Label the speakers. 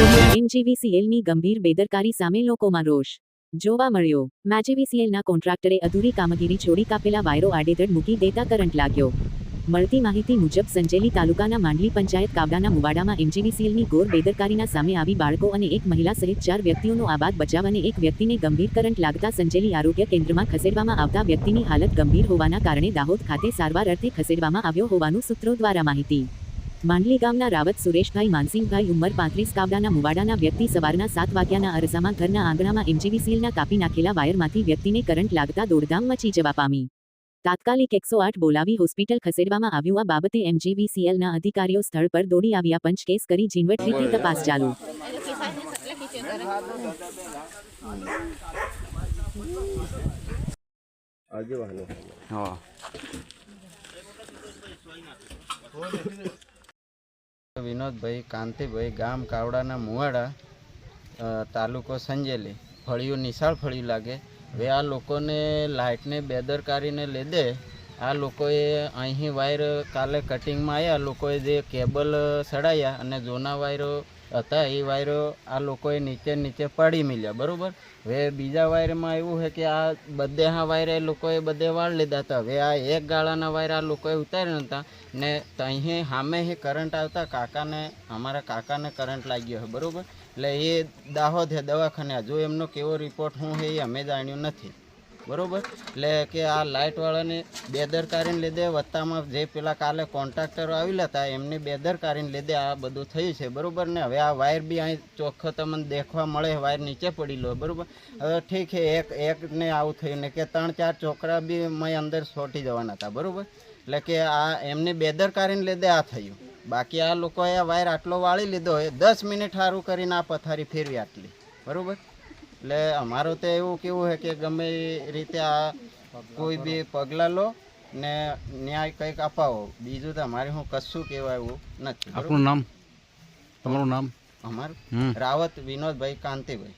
Speaker 1: એમજીવીસીએલની ગંભીર બેદરકારી સામે લોકોમાં રોષ. જોવા મળ્યો. મેજીવીસીએલના કોન્ટ્રાક્ટરે અધૂરી કામગીરી છોડી કાપેલા વાયરો આડેધડ મૂકી દેતા કરંટ લાગ્યો. મળતી માહિતી મુજબ સંજેલી તાલુકાના માંડલી પંચાયત કાવડાના મુવાડામાં એમજીવીસીએલની ઘોર બેદરકારીના સામે આવી બાળકો અને એક મહિલા સહિત ચાર વ્યક્તિઓનો આબાદ બચાવ અને એક વ્યક્તિને ગંભીર કરંટ લાગતા સંજેલી આરોગ્ય કેન્દ્રમાં ખસેડવામાં આવતા વ્યક્તિની હાલત ગંભીર હોવાના કારણે દાહોદ ખાતે સારવાર અર્થે ખસેડવામાં આવ્યો હોવાનું સૂત્રો દ્વારા માહિતી. માંડલી ગામના રાવત સુરેશભાઈ માનસિંહભાઈ ઉંમર પાંત્રીસ કાવડાના મુવાડાના વ્યક્તિ સવારના સાત વાગ્યાના અરસામાં ઘરના આંગણામાં એમજીવીસીએલના કાપી નાખેલા વાયરમાંથી વ્યક્તિને કરંટ લાગતા દોડધામ મચી જવા પામી. તાત્કાલિક એકસો આઠ બોલાવી હોસ્પિટલ ખસેડવામાં આવ્યું. આ બાબતે એમજીવીસીએલના અધિકારીઓ સ્થળ પર દોડી આવ્યા પંચ કેસ કરી ઝીણવટરીતે તપાસ ચાલુ.
Speaker 2: હા. વિનોદભાઈ, કાંતિભાઈ, ગામ કાવડાના મુવાડા તાલુકો સંજેલી. ફળિયું, નિશાળ ફળિયું લાગે. હવે આ લોકોને લાઇટને બેદરકારીને લીધે આ લોકોએ અહીં વાયર કાલે કટિંગમાં આવ્યા લોકોએ જે કેબલ સડાયા અને જૂના વાયરો હતા, એ વાયરો આ લોકોએ નીચે નીચે પાડી મળ્યા બરાબર? હવે બીજા વાયરમાં એવું છે કે આ બધે હા વાયર એ લોકોએ બધે વાળ લીધા હતા, હવે આ એક ગાળાના વાયર આ લોકોએ ઉતાર્યા હતા ને અહીં સામે એ કરંટ આવતા, કાકાને, અમારા કાકાને કરંટ લાગ્યો છે, બરાબર? એટલે એ દાહોદ છે દવાખાને, હજુ એમનો કેવો રિપોર્ટ શું છે એ અમે જાણ્યું નથી. બરોબર? એટલે કે આ લાઇટવાળાને બેદરકારીને લીધે વત્તામાં જે પેલા કાલે કોન્ટ્રાક્ટરો આવેલા હતા એમની બેદરકારીને લીધે આ બધું થયું છે. બરોબર ને? હવે આ વાયર બી અહીં ચોખ્ખો તમને દેખવા મળે, વાયર નીચે પડેલો બરોબર? હવે ઠીક છે, એક, એકને આવું થયું ને કે ત્રણ, ચાર છોકરા બી મેં અંદર છોટી જવાના હતા. બરોબર? એટલે કે આ એમની બેદરકારીને લીધે આ થયું. બાકી આ લોકોએ વાયર આટલો વાળી લીધો હોય, દસ મિનિટ સારું કરીને આ પથારી ફેરવી આટલી. બરોબર? એટલે અમારું તો એવું કેવું છે કે ગમે રીતે આ કોઈ બી પગલાં લો ને ન્યાય કંઈક અપાવો. બીજું તો અમારે હું કશું કહેવાય નથી.
Speaker 3: આપણું નામ? તમારું નામ?
Speaker 2: અમારું? રાવત વિનોદભાઈ કાંતિભાઈ.